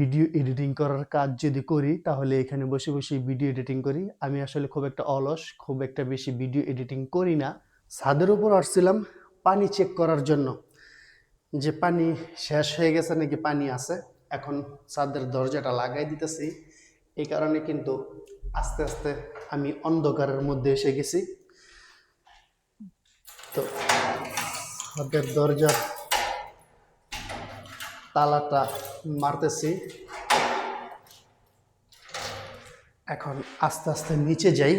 Video editing করার কাজ যদি করি, তাহলে এখানে বসে বসে ভিডিও এডিটিং করি। আমি আসলে খুব একটা অলস, খুব একটা বেশি ভিডিও এডিটিং করি না। ছাদের উপর আসছিলাম পানি চেক করার জন্য। যে পানি শেষ হয়ে গেছে নাকি পানি আছে, এখন ছাদের দরজাটা লাগাই দিতেছি। এই কারণে কিন্তু আস্তে আস্তে আমি অন্ধকারের মধ্যে এসে গেছি। তো, ছাদের দরজার তালাটা মারতেছি। এখন আস্তে আস্তে নিচে যাই।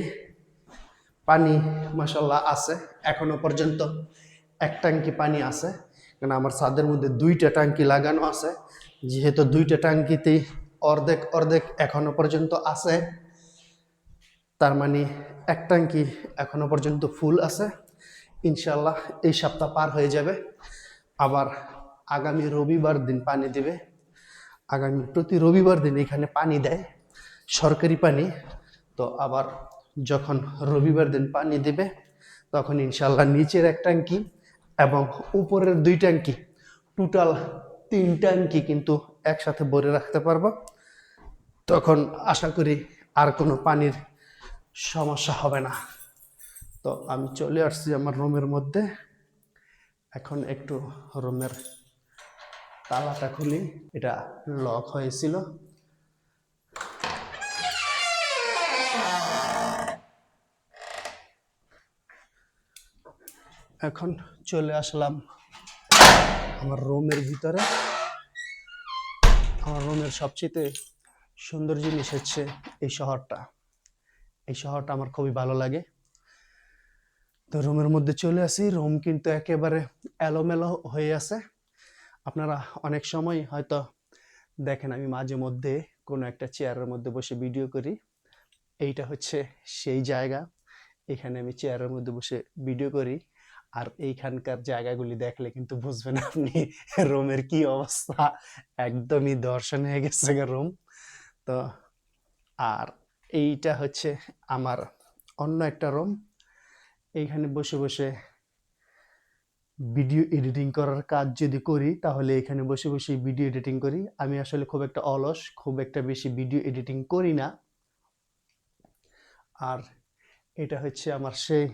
পানি মাসাল্লাহ আছে, এখনও পর্যন্ত এক ট্যাঙ্কি পানি আছে। কারণ আমার ছাদের মধ্যে দুইটা ট্যাঙ্কি লাগানো আছে। যেহেতু দুইটা ট্যাঙ্কিতেই অর্ধেক অর্ধেক এখনও পর্যন্ত আছে। তার মানে এক ট্যাঙ্কি এখনও পর্যন্ত ফুল আছে। ইনশাল্লাহ এই সপ্তাহ পার হয়ে যাবে। আবার আগামী রবিবার দিন পানি দেবে। আগামী প্রতি রবিবার দিন এখানে পানি দেয়, সরকারি পানি। তো আবার যখন রবিবার দিন পানি দেবে, তখন ইনশাল্লাহ নিচের এক ট্যাঙ্কি এবং উপরের দুই ট্যাঙ্কি, টোটাল তিন ট্যাঙ্কি কিন্তু একসাথে ভরে রাখতে পারব। তখন আশা করি আর কোনো পানির সমস্যা হবে না। তো আমি চলে আসছি আমার রুমের মধ্যে। এখন একটু রুমের তালাটা খুলি, এটা লক হয়েছিল। এখন চলে আসলাম আমার রুমের ভিতরে। আমার রুমের সবচেয়ে সুন্দর জিনিস হচ্ছে এই শহরটা। এই শহরটা আমার খুবই ভালো লাগে। তো রুমের মধ্যে চলে আসি। রুম কিন্তু একেবারে এলোমেলো হয়ে আছে। আপনারা অনেক সময় হয়তো দেখেন আমি মাঝে মধ্যে কোনো একটা চেয়ারের মধ্যে বসে ভিডিও করি। এইটা হচ্ছে সেই জায়গা। এখানে আমি চেয়ারের মধ্যে বসে ভিডিও করি। আর এইখানকার জায়গাগুলি দেখলে কিন্তু বুঝবেন আপনি রুমের কি অবস্থা। একদমই দর্শন হয়ে গেছে রুম। তো আর এইটা হচ্ছে আমার অন্য একটা রুম। এইখানে বসে বসে ভিডিও এডিটিং করার কাজ যদি করি, তাহলে এখানে বসে বসে ভিডিও এডিটিং করি। আমি আসলে খুব একটা অলস, খুব একটা বেশি ভিডিও এডিটিং করি না। আর এটা হচ্ছে আমার সেই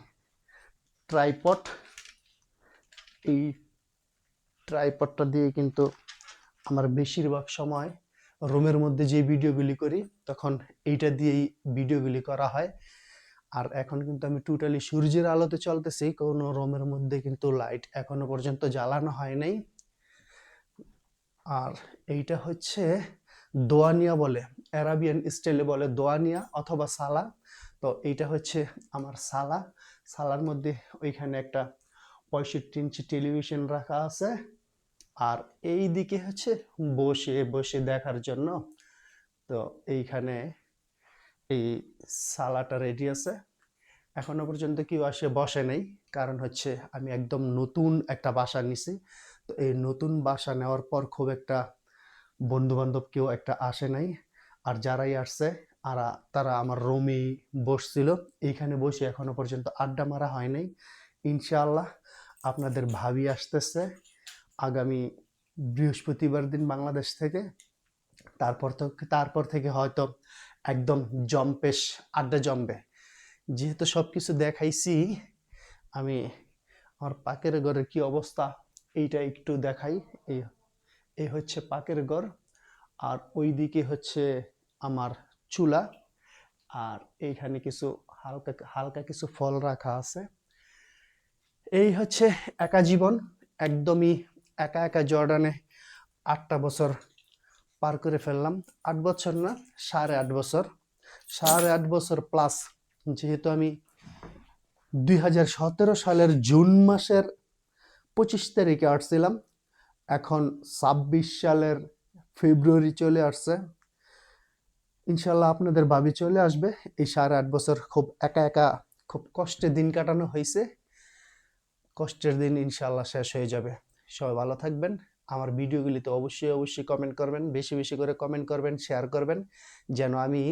ট্রাইপড। এই ট্রাইপডটা দিয়ে কিন্তু আমার বেশিরভাগ সময় রুমের মধ্যে যে ভিডিওগুলি করি, তখন এইটা দিয়েই ভিডিওগুলি করা হয়। আর এখন কিন্তু আমি টোটালি সূর্যের আলোতে চলতেছি, কোনো রুমের মধ্যে কিন্তু লাইট এখনও পর্যন্ত জ্বালানো হয় নাই। আর এইটা হচ্ছে দোয়ানিয়া বলে অ্যারাবিয়ান স্টাইলে বলে দোয়ানিয়া অথবা সালা। তো এইটা হচ্ছে আমার সালা। সালার মধ্যে ওইখানে একটা পঁয়ষট্টি ইঞ্চি টেলিভিশন রাখা আছে। আর এই দিকে হচ্ছে বসে বসে দেখার জন্য। তো এইখানে এই সালাটা রেডি আছে। এখনও পর্যন্ত কেউ আসে, বসে নেই। কারণ হচ্ছে আমি একদম নতুন একটা বাসা নিছি। তো এই নতুন বাসা নেওয়ার পর খুব একটা বন্ধু বান্ধব কেউ একটা আসে নাই। আর যারাই আসছে, আর, তারা আমার রুমেই বসছিল। এইখানে বসে এখনও পর্যন্ত আড্ডা মারা হয় নাই। ইনশাআল্লাহ আপনাদের ভাবি আসতেছে আগামী বৃহস্পতিবার দিন বাংলাদেশ থেকে। তারপর তো, তারপর থেকে হয়তো একদম জম্পেশ আড্ডা জমবে যেহেতু সব কিছু দেখাইছি, আমি আমার পাকের ঘরের কি অবস্থা এইটা একটু দেখাই। এই এই হচ্ছে পাকের ঘর, আর ওই দিকে হচ্ছে আমার চুলা, আর এইখানে কিছু হালকা হালকা কিছু ফল রাখা আছে। এই হচ্ছে একা জীবন, একদমই একা একা জর্ডানে আটটা বছর পার করে ফেললাম। আট বছর না, সাড়ে আট বছর। সাড়ে আট বছর প্লাস যেহেতু আমি দুই হাজার সতেরো সালের জুন মাসের পঁচিশ তারিখে আসছিলাম এখন ছাব্বিশ সালের ফেব্রুয়ারি চলে আসছে। ইনশাল্লাহ আপনাদের ভাবি চলে আসবে। এই সাড়ে আট বছর খুব একা একা, খুব কষ্টে দিন কাটানো হয়েছে। কষ্টের দিন ইনশাল্লাহ শেষ হয়ে যাবে। সবাই ভালো থাকবেন। আমার ভিডিওগুলিতে অবশ্যই অবশ্যই কমেন্ট করবেন, বেশি বেশি করে কমেন্ট করবেন শেয়ার করবেন, যেন আমি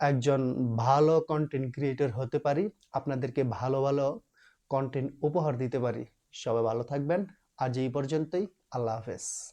একজন ভালো কন্টেন্ট ক্রিয়েটর হতে পারি, আপনাদেরকে ভালো ভালো কন্টেন্ট উপহার দিতে পারি। সবাই ভালো থাকবেন, আজ এই পর্যন্তই, আল্লাহ হাফেজ।